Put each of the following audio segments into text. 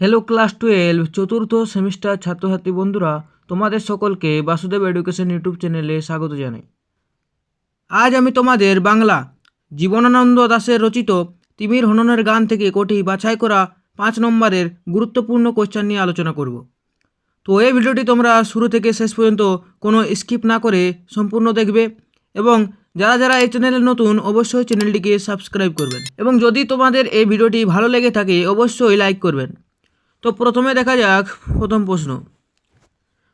Hello class twelve চতুর্থ semester ছাত্রছাত্রী বন্ধুরা, তোমাদের সকলকে বাসুদেব এডুকেশন ইউটিউব চ্যানেলে স্বাগত জানাই। আজ আমি তোমাদের বাংলা, জীবনানন্দ দাশের রচিত তিমির হননের গান থেকে কোটি বাছাই করা পাঁচ নম্বরের গুরুত্বপূর্ণ কোশ্চেন নিয়ে আলোচনা করব। তো এই ভিডিওটি তোমরা শুরু থেকে শেষ পর্যন্ত কোনো স্কিপ না করে সম্পূর্ণ দেখবে এবং যারা যারা এই চ্যানেলে নতুন, অবশ্যই চ্যানেলটিকে সাবস্ক্রাইব করবেন। এবং যদি তোমাদের এই ভিডিওটি ভালো লেগে থাকে, অবশ্যই লাইক করবেন। তো প্রথমে দেখা যাক প্রথম প্রশ্ন।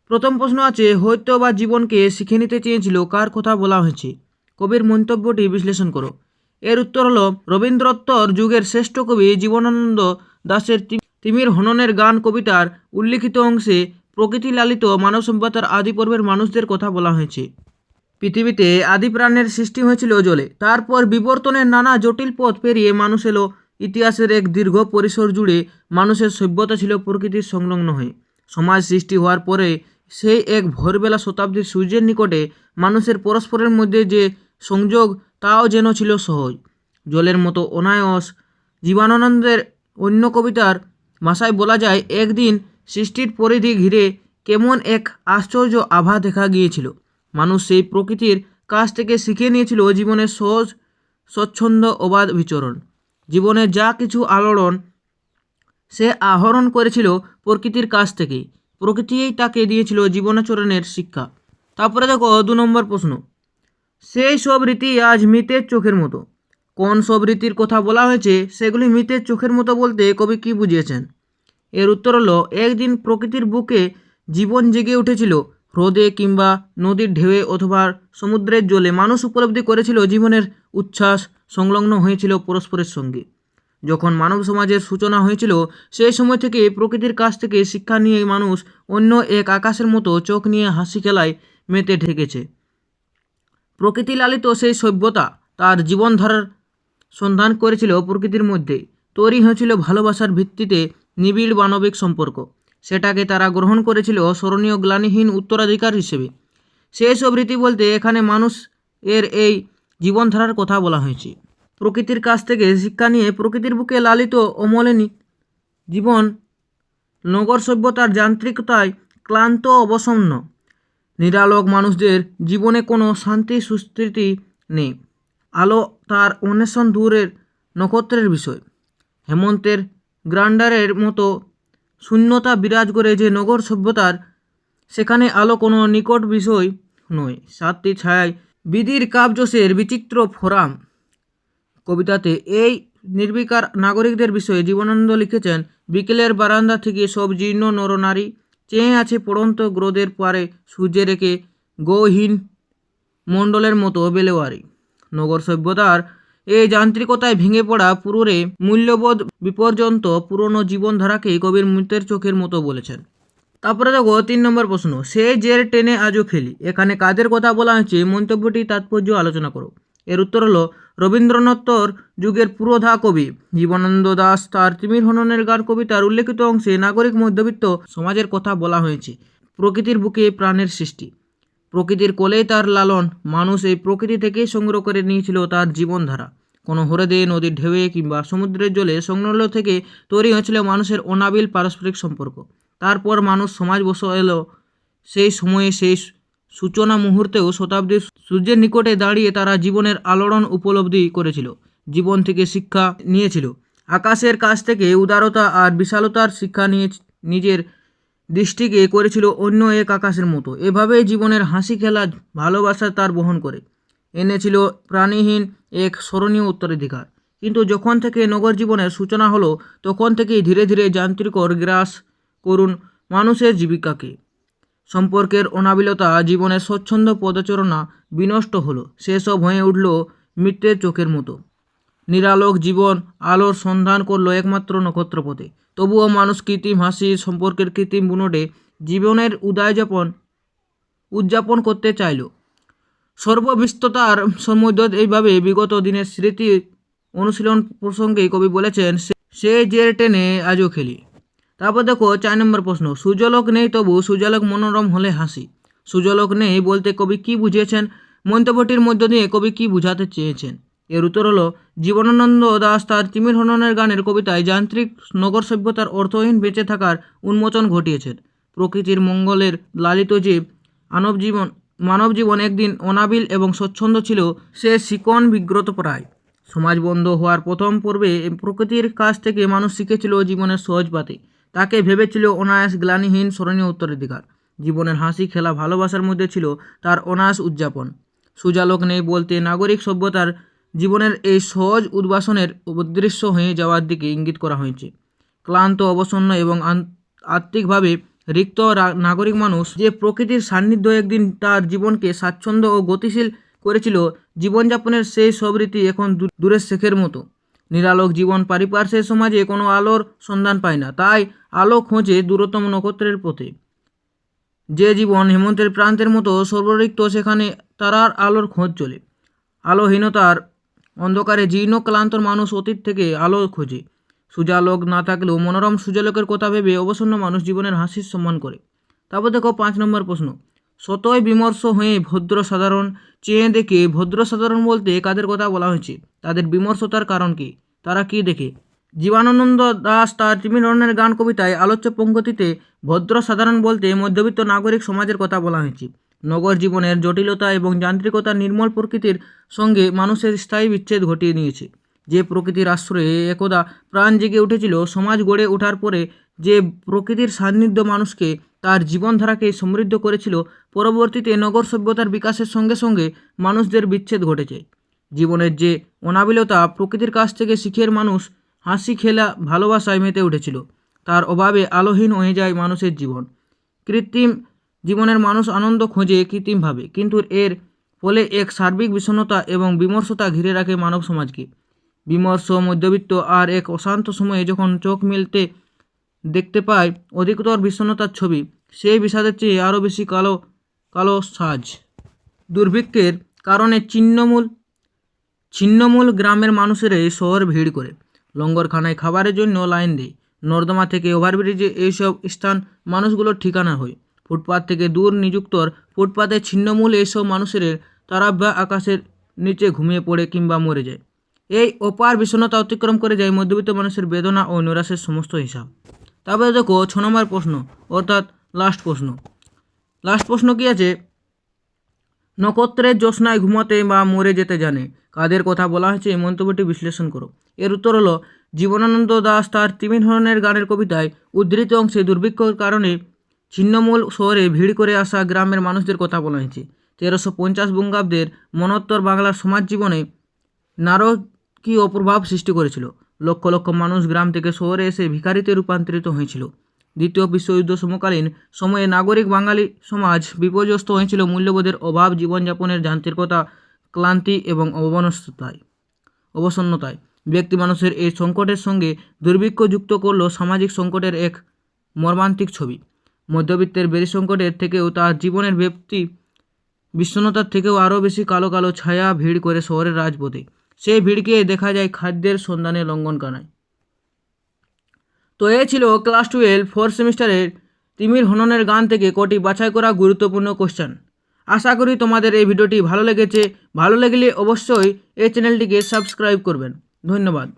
প্রথম প্রশ্ন আছে, হয়তো বা জীবনকে শিখে নিতে চেয়েছিল, কার কথা বলা হয়েছে? কবির মন্তব্যটি বিশ্লেষণ করো। এর উত্তর হলো রবীন্দ্রত্বর যুগের শ্রেষ্ঠ কবি জীবনানন্দ দাশের তি- তিমির হননের গান কবিতার উল্লিখিত অংশে প্রকৃতি লালিত মানব সভ্যতার আদি পর্বের মানুষদের কথা বলা হয়েছে। পৃথিবীতে আদি প্রাণের সৃষ্টি হয়েছিল জলে। তারপর বিবর্তনের নানা জটিল পথ পেরিয়ে মানুষ এলো ইতিহাসের এক দীর্ঘ পরিসর জুড়ে মানুষের সভ্যতা ছিল প্রকৃতির সংলগ্ন হয়ে। সমাজ সৃষ্টি হওয়ার পরে সেই এক ভোরবেলা শতাব্দীর সূর্যের নিকটে মানুষের পরস্পরের মধ্যে যে সংযোগ, তাও যেন ছিল সহজ। জলের মতো অনায়াস জীবানন্দের অন্য কবিতার ভাষায় বলা যায়, একদিন সৃষ্টির পরিধি ঘিরে কেমন এক আশ্চর্য আভা দেখা গিয়েছিল। মানুষ সেই প্রকৃতির কাছ থেকে শিখে নিয়েছিল জীবনের সহজ, স্বচ্ছন্দ অবাধ বিচরণ। জীবনের যা কিছু আলোড়ন সে আহরণ করেছিল প্রকৃতির কাছ থেকেই প্রকৃতিই তাকে দিয়েছিল জীবনাচরণের শিক্ষা। তারপরে দেখো দু নম্বর প্রশ্ন। সেই সব রীতি আজ মৃতের চোখের মতো। কোন সব রীতির কথা বলা হয়েছে সেগুলি মৃতের চোখের মতো বলতে কবি কী বুঝিয়েছেন? এর উত্তর হলো, একদিন প্রকৃতির বুকে জীবন জেগে উঠেছিল। হ্রদে কিংবা নদীর ঢেউয়ে অথবা সমুদ্রের জলে মানুষ উপলব্ধি করেছিল জীবনের উচ্ছ্বাস সংলগ্ন হয়েছিল পরস্পরের সঙ্গে। যখন মানব সমাজের সূচনা হয়েছিল, সেই সময় থেকে প্রকৃতির কাছ থেকে শিক্ষা নিয়ে মানুষ অন্য এক আকাশের মতো চোখ নিয়ে হাসি খেলায় মেতে ঢেকেছে। প্রকৃতি লালিত সেই সভ্যতা তার জীবনধারার সন্ধান করেছিল প্রকৃতির মধ্যে। তৈরি হয়েছিল ভালোবাসার ভিত্তিতে নিবিড় মানবিক সম্পর্ক। সেটাকে তারা গ্রহণ করেছিল স্মরণীয় গ্লানিহীন উত্তরাধিকার হিসেবে। সেই সব রীতি বলতে এখানে মানুষ এর এই জীবনধারার কথা বলা হয়েছে। প্রকৃতির কাছ থেকে শিক্ষা নিয়ে প্রকৃতির বুকে লালিত অমলেনি জীবন নগর সভ্যতার যান্ত্রিকতায় ক্লান্ত অবসন্ন। নিরালোক মানুষদের জীবনে কোনো শান্তি সুস্থিতি নেই। আলো তার অন্বেষণ দূরের নক্ষত্রের বিষয়। হেমন্তের গ্রান্ডারের মতো শূন্যতা বিরাজ করে যে নগর সভ্যতার, সেখানে আলো কোনো নিকট বিষয় নয়। সাতটি ছায়ায় বিদির কাবজোসের বিচিত্র ফোরাম। কবিতাতে এই নির্বিকার নাগরিকদের বিষয়ে জীবনানন্দ লিখেছেন, বিকেলের বারান্দা থেকে সব জীর্ণ নরনারী চেয়ে আছে পড়ন্ত গ্রোদের পারে সূর্যে রেখে গৌহীন মণ্ডলের মতো বেলেওয়ারি নগর সভ্যতার এই যান্ত্রিকতায় ভেঙে পড়া পুরোরে মূল্যবোধ বিপর্যন্ত পুরনো জীবনধারাকে কবির মৃতের চোখের মতো বলেছেন। তারপরে দেখো, তিন নম্বর প্রশ্ন, সে জের টেনে আজও খেলি। এখানে কাদের কথা বলা হয়েছে মন্তব্যটি তাৎপর্য আলোচনা করো। এর উত্তর হলো রবীন্দ্রনাথর যুগের পুরোধা কবি। জীবনানন্দ দাস তার তিমির হননের গান কবিতার উল্লেখিত অংশে নাগরিক মধ্যবিত্ত সমাজের কথা বলা হয়েছে। প্রকৃতির বুকে প্রাণের সৃষ্টি। প্রকৃতির কোলেই তার লালন, মানুষ এই প্রকৃতি থেকেই সংগ্রহ করে নিয়েছিল তার জীবনধারা। কোনো হ্রদে, নদীর ঢেউয়ে কিংবা সমুদ্রের জলে সংলগ্ন থেকে তৈরি হয়েছিল মানুষের অনাবিল পারস্পরিক সম্পর্ক। তারপর মানুষ সমাজ বস এলো। সেই সময়ে সেই সূচনা মুহূর্তেও শতাব্দীর সূর্যের নিকটে দাঁড়িয়ে তারা জীবনের আলোড়ন উপলব্ধি করেছিল, জীবন থেকে শিক্ষা নিয়েছিল। আকাশের কাছ থেকে উদারতা আর বিশালতার শিক্ষা নিয়ে নিজের দৃষ্টিকে করেছিল অন্য এক আকাশের মতো। এভাবেই জীবনের হাসি খেলা ভালোবাসা তার বহন করে। এনেছিল প্রাণীহীন এক স্মরণীয় উত্তরাধিকার। কিন্তু যখন থেকে নগর জীবনের সূচনা হলো, তখন থেকেই ধীরে ধীরে যান্ত্রিকর গ্রাস করুন মানুষের জীবিকাকে। সম্পর্কের অনাবিলতা, জীবনের স্বচ্ছন্দ পদচারণা বিনষ্ট হলো। সেসব হয়ে উঠল মৃত্যের চোখের মতো। নিরালোক জীবন আলোর সন্ধান করল একমাত্র নক্ষত্রপথে তবুও মানুষ কৃত্রিম হাসি, সম্পর্কের কৃত্রিম বুনোটে জীবনের উদয়যাপন উদযাপন করতে চাইল। সর্ববিস্ততার সমুদ্র এইভাবে বিগত দিনের স্মৃতি অনুশীলন প্রসঙ্গে কবি বলেছেন, "সে- জের টেনে আজও খেলি। তারপর দেখো, চার নম্বর প্রশ্ন সূর্যলোক নেই তবু সূর্যালোক মনোরম হলে হাসি। সূর্যলোক নেই বলতে কবি কি বুঝিয়েছেন? মন্তব্যটির মধ্য দিয়ে কবি কি বুঝাতে চেয়েছেন? এর উত্তর হলো, জীবনানন্দ দাস তার তিমির হননের গানের কবিতায় যান্ত্রিক নগর সভ্যতার অর্থহীন বেঁচে থাকার উন্মোচন ঘটিয়েছেন। প্রকৃতির মঙ্গলের লালিত জীব, মানব জীবন মানব জীবন একদিন অনাবিল এবং স্বচ্ছন্দ ছিল, সে শিকন বিগ্রত প্রায়। সমাজ বন্ধ হওয়ার প্রথম পর্বে প্রকৃতির কাছ থেকে মানুষ শিখেছিল জীবনের সহজ পাতে তাকে ভেবেছিল অনায়াস গ্লানিহীন স্মরণীয় উত্তরাধিকার। জীবনের হাসি খেলা ভালোবাসার মধ্যে ছিল তার অনায়াস উদযাপন। সুজালোক নেই বলতে নাগরিক সভ্যতার জীবনের এই সহজ উদ্বাসনের অদৃশ্য হয়ে যাওয়ার দিকে ইঙ্গিত করা হয়েছে। ক্লান্ত, অবসন্ন এবং আত্মিকভাবে রিক্ত নাগরিক মানুষ যে প্রকৃতির সান্নিধ্য একদিন তার জীবনকে স্বাচ্ছন্দ্য ও গতিশীল করেছিল, জীবনযাপনের সেই সব রীতি এখন দূরের শেখের মতো। নিরালোক জীবন পারিপার্শ্বের সমাজে কোনো আলোর সন্ধান পায় না। তাই আলো খোঁজে দূরতম নক্ষত্রের পথে। যে জীবন হেমন্তের প্রান্তের মতো সর্বরিক্ত, সেখানে তারার আলোর খোঁজ চলে। আলোহীনতার অন্ধকারে জীর্ণ, ক্লান্তর মানুষ অতীত থেকে আলো খোঁজে। সূর্যালোক না থাকলেও মনোরম সূর্যালোকের কথা ভেবে অবসন্ন মানুষ জীবনের হাসির সম্মান করে। তারপর দেখো পাঁচ নম্বর প্রশ্ন। সতয় বিমর্ষ হয়ে ভদ্র সাধারণ চেয়ে দেখে ভদ্র সাধারণ বলতে কাদের কথা বলা হয়েছে? তাদের বিমর্ষতার কারণ কি? তারা কি দেখে? জীবানন্দ দাস তার ত্রিমিলনের গান কবিতায় আলোচ্য পঙ্গতিতে ভদ্র সাধারণ বলতে মধ্যবিত্ত নাগরিক সমাজের কথা বলা হয়েছে। নগর জীবনের জটিলতা এবং যান্ত্রিকতার নির্মল প্রকৃতির সঙ্গে মানুষের স্থায়ী বিচ্ছেদ ঘটিয়ে নিয়েছে। যে প্রকৃতির আশ্রয়ে একদা প্রাণ জেগে উঠেছিল, সমাজ গড়ে ওঠার পরে যে প্রকৃতির সান্নিধ্য মানুষকে তার জীবনধারাকে সমৃদ্ধ করেছিল, পরবর্তীতে নগর সভ্যতার বিকাশের সঙ্গে সঙ্গে মানুষদের বিচ্ছেদ ঘটেছে। জীবনের যে অনাবিলতা প্রকৃতির কাছ থেকে শিখের মানুষ হাসি, খেলা, ভালোবাসায় মেতে উঠেছিল, তার অভাবে আলোহীন হয়ে যায় মানুষের জীবন। কৃত্রিম জীবনের মানুষ আনন্দ খোঁজে কৃত্রিমভাবে, কিন্তু এর ফলে এক সার্বিক বিষণ্ণতা এবং বিমর্ষতা ঘিরে রাখে মানব সমাজকে। বিমর্ষ, মধ্যবিত্ত আর এক অশান্ত সময়ে যখন চোখ মিলতে দেখতে পায় অধিকতর বিষণ্ণতার ছবি। সেই বিষাদের চেয়ে আরও বেশি কালো কালো সাজ। দুর্ভিক্ষের কারণে ছিন্নমূল ছিন্নমূল গ্রামের মানুষেরা এই শহর ভিড় করে। লঙ্গরখানায় খাবারের জন্য লাইন দেয়। নর্দমা থেকে ওভারব্রিজে এইসব স্থান মানুষগুলোর ঠিকানা হয়। ফুটপাত থেকে দূর নিযুক্তর ফুটপাতে ছিন্নমূল এইসব মানুষের তারা বা আকাশের নিচে ঘুমিয়ে পড়ে কিংবা মরে যায়। এই অপার বিষণ্ণতা অতিক্রম করে যায় মধ্যবিত্ত মানুষের বেদনা ও নৈরাশ্যের সমস্ত হিসাব। তারপরে দেখো, ছ নম্বর প্রশ্ন, অর্থাৎ লাস্ট প্রশ্ন। লাস্ট প্রশ্ন কি আছে? নক্ষত্রের জ্যোৎস্নায় ঘুমাতে বা মরে যেতে জানে। কাদের কথা বলা হয়েছে এই মন্তব্যটি বিশ্লেষণ করো। এর উত্তর হলো, জীবনানন্দ দাস তার তিমির ধরনের গানের কবিতায় উদ্ধৃত অংশে দুর্ভিক্ষর কারণে ছিন্নমূল শহরে ভিড় করে আসা গ্রামের মানুষদের কথা বলা হয়েছে। তেরোশো পঞ্চাশ বঙ্গাব্দের মনোত্তর বাংলার সমাজ জীবনে নারকীয় প্রভাব সৃষ্টি করেছিল। লক্ষ লক্ষ মানুষ গ্রাম থেকে শহরে এসে ভিখারিতে রূপান্তরিত হয়েছিল। দ্বিতীয় বিশ্বযুদ্ধ সমকালীন সময়ে নাগরিক বাঙালি সমাজ বিপর্যস্ত হয়েছিল মূল্যবোধের অভাব, জীবনযাপনের যান্ত্রিকতা, ক্লান্তি এবং অবনস্ততায় অবসন্নতায়। ব্যক্তি মানুষের এই সংকটের সঙ্গে দুর্ভিক্ষ যুক্ত করল সামাজিক সংকটের এক মর্মান্তিক ছবি। মধ্যবিত্তের বেরি সংকটের থেকেও তার জীবনের ব্যক্তি বিষণ্ণতার থেকেও আরও বেশি কালো কালো ছায়া ভিড় করে শহরের রাজপথে। সেই ভিড়কে দেখা যায় খাদ্যের সন্ধানে লঙ্ঘনকানায় তো এ ছিল ক্লাস টুয়েলভ, ফোর্থ সেমিস্টারের তিমির হননের গান থেকে কটি বাছাই করা গুরুত্বপূর্ণ কোশ্চেন। আশা করি তোমাদের এই ভিডিওটি ভালো লেগেছে। ভালো লাগলে অবশ্যই এই চ্যানেলটিকে সাবস্ক্রাইব করবেন। ধন্যবাদ।